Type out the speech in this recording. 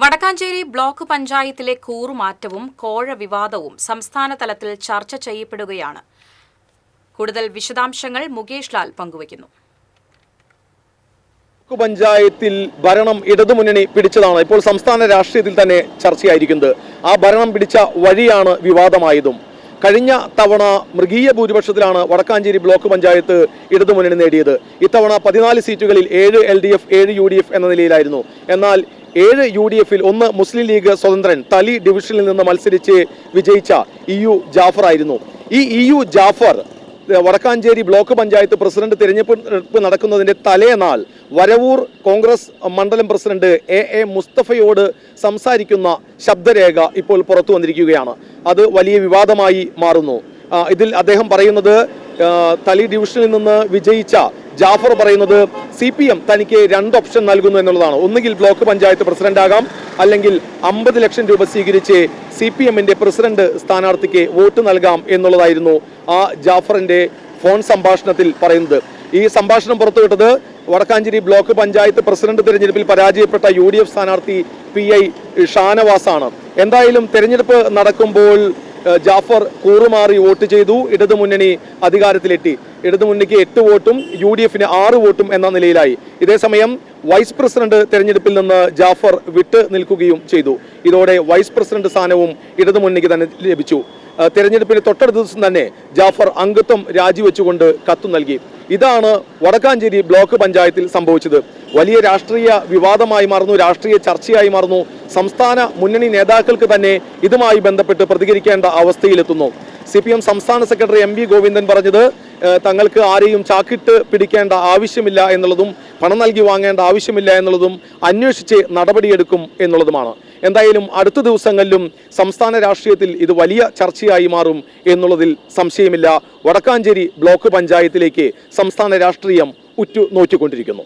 Vadakkanchery block പഞ്ചായത്തിലെ കൂറുമാറ്റവും കോഴ വിവാദവും സംസ്ഥാന തലത്തിൽ ചർച്ച ചെയ്യപ്പെടുകയാണ്. കൂടുതൽ വിശദാംശങ്ങൾ മുകേഷ് ലാൽ പങ്കുവയ്ക്കുന്നു. പഞ്ചായത്തിൽ ഭരണം ഇടതുമുന്നണി പിടിച്ചതാണ്. ഇപ്പോൾ സംസ്ഥാന രാഷ്ട്രീയത്തിൽ തന്നെ ചർച്ചയായിരിക്കുന്നത്. ആ ഭരണം പിടിച്ച വഴിയാണ് വിവാദമായതും. കഴിഞ്ഞ തവണ മൃഗീയ ഭൂരിപക്ഷത്തിലാണ് വടക്കാഞ്ചേരി ബ്ലോക്ക് പഞ്ചായത്ത് ഇടതുമുന്നണി നേടിയത്. ഇത്തവണ പതിനാല് സീറ്റുകളിൽ ഏഴ് എൽ ഡി എഫ് ഏഴ് യു ഡി എഫ് എന്ന നിലയിലായിരുന്നു. എന്നാൽ ഏഴ് യു ഡി എഫിൽ ഒന്ന് മുസ്ലിം ലീഗ് സ്വതന്ത്രൻ തലി ഡിവിഷനിൽ നിന്ന് മത്സരിച്ച് വിജയിച്ച ഇ യു ജാഫർ ആയിരുന്നു ഈ E U Jaffar Vadakkanchery block panchayat president തിരഞ്ഞെടുപ്പ് നടക്കുന്നതിന്റെ തലേനാൾ വരവൂർ കോൺഗ്രസ് മണ്ഡലം പ്രസിഡന്റ് എ എ മുസ്തഫയോട് സംസാരിക്കുന്ന ശബ്ദരേഖ ഇപ്പോൾ പുറത്തു വന്നിരിക്കുകയാണ്. അത് വലിയ വിവാദമായി മാറുന്നു. ഇതിൽ അദ്ദേഹം പറയുന്നത് തലി ഡിവിഷനിൽ നിന്ന് വിജയിച്ച ജാഫർ പറയുന്നത് സി പി എം തനിക്ക് രണ്ട് ഓപ്ഷൻ നൽകുന്നു എന്നുള്ളതാണ്. ഒന്നുകിൽ ബ്ലോക്ക് പഞ്ചായത്ത് പ്രസിഡന്റ് ആകാം അല്ലെങ്കിൽ അമ്പത് ലക്ഷം രൂപ സ്വീകരിച്ച് സി പി എമ്മിന്റെ പ്രസിഡന്റ് സ്ഥാനാർത്ഥിക്ക് വോട്ട് നൽകാം എന്നുള്ളതായിരുന്നു ആ ജാഫറിന്റെ ഫോൺ സംഭാഷണത്തിൽ പറയുന്നത്. ഈ സംഭാഷണം പുറത്തുവിട്ടത് വടക്കാഞ്ചേരി ബ്ലോക്ക് പഞ്ചായത്ത് പ്രസിഡന്റ് തിരഞ്ഞെടുപ്പിൽ പരാജയപ്പെട്ട യു ഡി എഫ് സ്ഥാനാർത്ഥി പി ഐ ഷാനവാസാണ്. എന്തായാലും തെരഞ്ഞെടുപ്പ് നടക്കുമ്പോൾ ജാഫർ കൂറുമാറി വോട്ട് ചെയ്തു. ഇടതുമുന്നണി അധികാരത്തിലെത്തി. ഇടതുമുന്നണിക്ക് എട്ട് വോട്ടും യു ഡി എഫിന് ആറ് വോട്ടും എന്ന നിലയിലായി. ഇതേസമയം വൈസ് പ്രസിഡന്റ് തെരഞ്ഞെടുപ്പിൽ നിന്ന് ജാഫർ വിട്ട് നിൽക്കുകയും ചെയ്തു. ഇതോടെ വൈസ് പ്രസിഡന്റ് സ്ഥാനവും ഇടതുമുന്നണിക്ക് തന്നെ ലഭിച്ചു. തെരഞ്ഞെടുപ്പിന് തൊട്ടടുത്ത ദിവസം തന്നെ ജാഫർ അംഗത്വം രാജിവെച്ചുകൊണ്ട് കത്തു നൽകി. ഇതാണ് വടക്കാഞ്ചേരി ബ്ലോക്ക് പഞ്ചായത്തിൽ സംഭവിച്ചത്. വലിയ രാഷ്ട്രീയ വിവാദമായി മാറുന്നു രാഷ്ട്രീയ ചർച്ചയായി മാറുന്നു. സംസ്ഥാന മുന്നണി നേതാക്കൾക്ക് തന്നെ ഇതുമായി ബന്ധപ്പെട്ട് പ്രതികരിക്കേണ്ട അവസ്ഥയിലെത്തുന്നു. സി സംസ്ഥാന സെക്രട്ടറി എം ഗോവിന്ദൻ പറഞ്ഞത് തങ്ങൾക്ക് ആരെയും ചാക്കിട്ട് പിടിക്കേണ്ട ആവശ്യമില്ല എന്നുള്ളതും പണം നൽകി വാങ്ങേണ്ട ആവശ്യമില്ല എന്നുള്ളതും അന്വേഷിച്ച് നടപടിയെടുക്കും എന്നുള്ളതുമാണ്. എന്തായാലും അടുത്ത ദിവസങ്ങളിലും സംസ്ഥാന രാഷ്ട്രീയത്തിൽ ഇത് വലിയ ചർച്ചയായി മാറും എന്നുള്ളതിൽ സംശയമില്ല. വടക്കാഞ്ചേരി ബ്ലോക്ക് പഞ്ചായത്തിലേക്ക് സംസ്ഥാന രാഷ്ട്രീയം ഉറ്റു നോക്കിക്കൊണ്ടിരിക്കുന്നു